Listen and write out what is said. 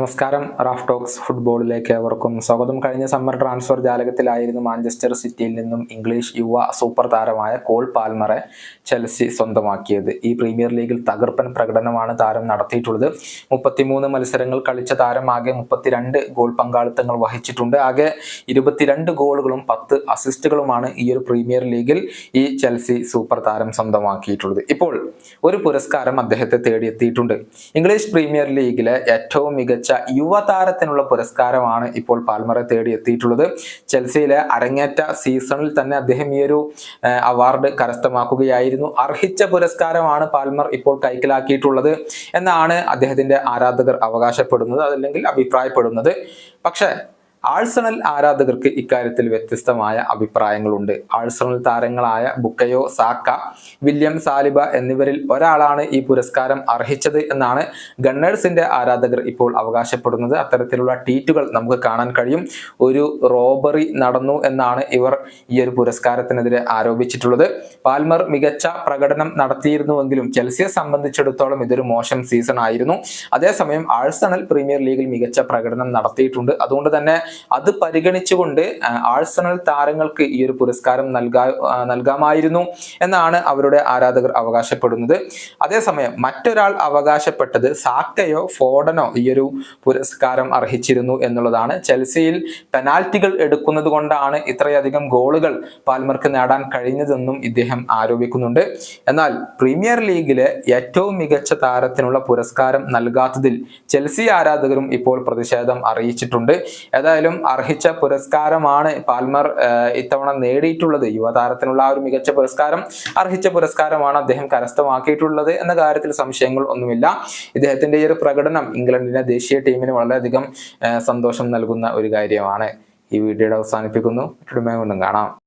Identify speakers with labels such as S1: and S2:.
S1: നമസ്കാരം. Raf talks ഫുട്ബോളിലേക്ക് ഏവർക്കും സ്വാഗതം. കഴിഞ്ഞ സമ്മർ ട്രാൻസ്ഫർ ജാലകത്തിലായിരുന്നു മാഞ്ചസ്റ്റർ സിറ്റിയിൽ നിന്നും ഇംഗ്ലീഷ് യുവ സൂപ്പർ താരമായ കോൾ പാൽമറെ ചെൽസി സ്വന്തമാക്കിയത്. ഈ പ്രീമിയർ ലീഗിൽ തകർപ്പൻ പ്രകടനമാണ് താരം നടത്തിയിട്ടുള്ളത്. മുപ്പത്തിമൂന്ന് മത്സരങ്ങൾ കളിച്ച താരം ആകെ മുപ്പത്തിരണ്ട് ഗോൾ പങ്കാളിത്തങ്ങൾ വഹിച്ചിട്ടുണ്ട്. ആകെ ഇരുപത്തിരണ്ട് ഗോളുകളും പത്ത് അസിസ്റ്റുകളുമാണ് ഈ ഒരു പ്രീമിയർ ലീഗിൽ ഈ ചെൽസി സൂപ്പർ താരം സ്വന്തമാക്കിയിട്ടുള്ളത്. ഇപ്പോൾ ഒരു പുരസ്കാരം അദ്ദേഹത്തെ തേടിയെത്തിയിട്ടുണ്ട്. ഇംഗ്ലീഷ് പ്രീമിയർ ലീഗിലെ ഏറ്റവും മികച്ച യുവതാരത്തിനുള്ള പുരസ്കാരമാണ് ഇപ്പോൾ പാൽമറെ തേടി എത്തിയിട്ടുള്ളത് ചെൽസിയിലെ അരങ്ങേറ്റ സീസണിൽ തന്നെ അദ്ദേഹം ഈ ഒരു അവാർഡ് കരസ്ഥമാക്കുകയായിരുന്നു. അർഹിച്ച പുരസ്കാരമാണ് പാൽമർ ഇപ്പോൾ കൈക്കലാക്കിയിട്ടുള്ളത് എന്നാണ് അദ്ദേഹത്തിന്റെ ആരാധകർ അവകാശപ്പെടുന്നത് അതല്ലെങ്കിൽ അഭിപ്രായപ്പെടുന്നത്. പക്ഷേ ആഴ്സണൽ ആരാധകർക്ക് ഇക്കാര്യത്തിൽ വ്യത്യസ്തമായ അഭിപ്രായങ്ങളുണ്ട്. ആഴ്സണൽ താരങ്ങളായ ബുക്കയോ സാക്ക വില്യം സാലിബ എന്നിവരിൽ ഒരാളാണ് ഈ പുരസ്കാരം അർഹിച്ചത് എന്നാണ് ഗണ്ണേഴ്സിന്റെ ആരാധകർ ഇപ്പോൾ അവകാശപ്പെടുന്നത്. അത്തരത്തിലുള്ള ട്വീറ്റുകൾ നമുക്ക് കാണാൻ കഴിയും. ഒരു റോബറി നടന്നു എന്നാണ് ഇവർ ഈ ഒരു പുരസ്കാരത്തിനെതിരെ ആരോപിച്ചിട്ടുള്ളത്. പാൽമർ മികച്ച പ്രകടനം നടത്തിയിരുന്നുവെങ്കിലും ചെൽസിയെ സംബന്ധിച്ചിടത്തോളം ഇതൊരു മോശം സീസൺ ആയിരുന്നു അതേസമയം ആഴ്സണൽ പ്രീമിയർ ലീഗിൽ മികച്ച പ്രകടനം നടത്തിയിട്ടുണ്ട്. അതുകൊണ്ട് തന്നെ അത് പരിഗണിച്ചുകൊണ്ട് ആഴ്സണൽ താരങ്ങൾക്ക് ഈ ഒരു പുരസ്കാരം നൽകാ നൽകാമായിരുന്നു എന്നാണ് അവരുടെ ആരാധകർ അവകാശപ്പെടുന്നത്. അതേസമയം മറ്റൊരാൾ അവകാശപ്പെട്ടത് സാക്കയോ ഫോഡനോ ഈ ഒരു പുരസ്കാരം അർഹിച്ചിരുന്നു എന്നുള്ളതാണ്. ചെൽസിയിൽ പെനാൽറ്റികൾ എടുക്കുന്നത് കൊണ്ടാണ് ഇത്രയധികം ഗോളുകൾ പാൽമർക്ക് നേടാൻ കഴിഞ്ഞതെന്നും ഇദ്ദേഹം ആരോപിക്കുന്നുണ്ട്. എന്നാൽ പ്രീമിയർ ലീഗിലെ ഏറ്റവും മികച്ച താരത്തിനുള്ള പുരസ്കാരം നൽകാത്തതിൽ ചെൽസി ആരാധകരും ഇപ്പോൾ പ്രതിഷേധം അറിയിച്ചിട്ടുണ്ട്. ഏതായാലും അർഹിച്ച പുരസ്കാരമാണ് പാൽമർ ഇത്തവണ നേടിയിട്ടുള്ളത്. യുവതാരത്തിനുള്ള ആ ഒരു മികച്ച പുരസ്കാരം അർഹിച്ച പുരസ്കാരമാണ് അദ്ദേഹം കരസ്ഥമാക്കിയിട്ടുള്ളത് എന്ന കാര്യത്തിൽ സംശയങ്ങൾ ഒന്നുമില്ല. ഇദ്ദേഹത്തിന്റെ ഈ ഒരു പ്രകടനം ഇംഗ്ലണ്ടിന്റെ ദേശീയ ടീമിന് വളരെയധികം സന്തോഷം നൽകുന്ന ഒരു കാര്യമാണ്. ഈ വീഡിയോയുടെ അവസാനിപ്പിക്കുന്നു. കൊണ്ടും കാണാം.